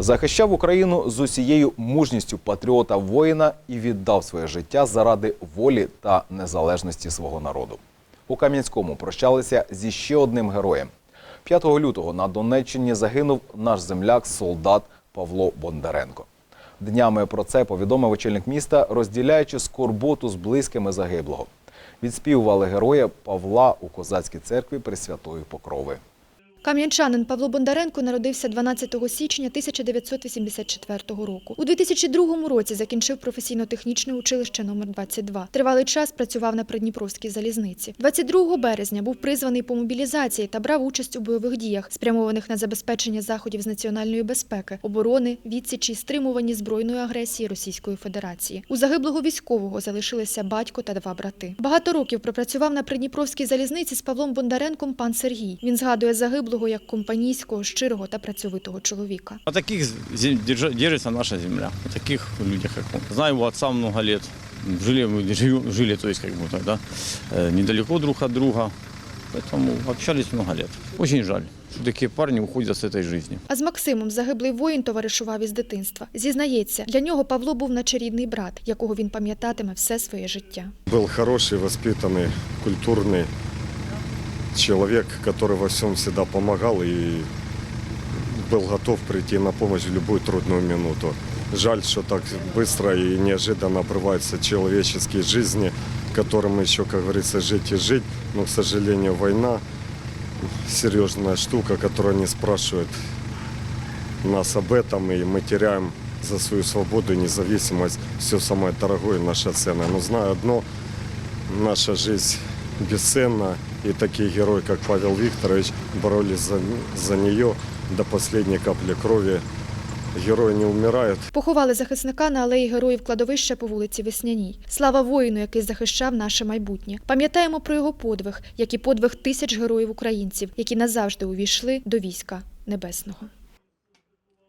Захищав Україну з усією мужністю патріота воїна і віддав своє життя заради волі та незалежності свого народу. У Кам'янському прощалися зі ще одним героєм. 5 лютого на Донеччині загинув наш земляк, солдат Павло Бондаренко. Днями про це повідомив очільник міста, розділяючи скорботу з близькими загиблого. Відспівували героя Павла у козацькій церкві Пресвятої Покрови. Кам'янчанин Павло Бондаренко народився 12 січня 1984 року. У 2002 році закінчив професійно-технічне училище номер 22. Тривалий час працював на Придніпровській залізниці. 22 березня був призваний по мобілізації та брав участь у бойових діях, спрямованих на забезпечення заходів з національної безпеки, оборони, відсічі, стримуванні збройної агресії Російської Федерації. У загиблого військового залишилися батько та два брати. Багато років пропрацював на Придніпровській залізниці з Павлом Бондаренком пан Сергій. Він згадує загиблого як компанійського, щирого та працьовитого чоловіка. На таких зем- держа- держится наша земля. На таких людях, как он. Знаю его отца много лет. Жили, мы жили, жили, то есть, как бы так, да, э, недалеко друг от друга. Поэтому общались много лет. Очень жаль, что такие парни уходят с этой жизни. А з Максимом загиблий воїн товаришував із дитинства. Зізнається, для нього Павло був наче рідний брат, якого він пам'ятатиме все своє життя. Был хороший, воспитанный, культурный Человек, который во всем всегда помогал и был готов прийти на помощь в любую трудную минуту. Жаль, что так быстро и неожиданно обрываются человеческие жизни, которым еще, как говорится, жить и жить. Но, к сожалению, война серьезная штука, которая не спрашивает нас об этом, и мы теряем за свою свободу и независимость все самое дорогое, наше ценное. Но знаю одно, наша жизнь бесценна, и такие герои, как Павел Викторович, боролись за, за нее до последней капли крови. Герої не вмирають. Поховали захисника на алеї героїв кладовища по вулиці Весняній. Слава воїну, який захищав наше майбутнє. Пам'ятаємо про його подвиг, як і подвиг тисяч героїв українців, які назавжди увійшли до війська небесного.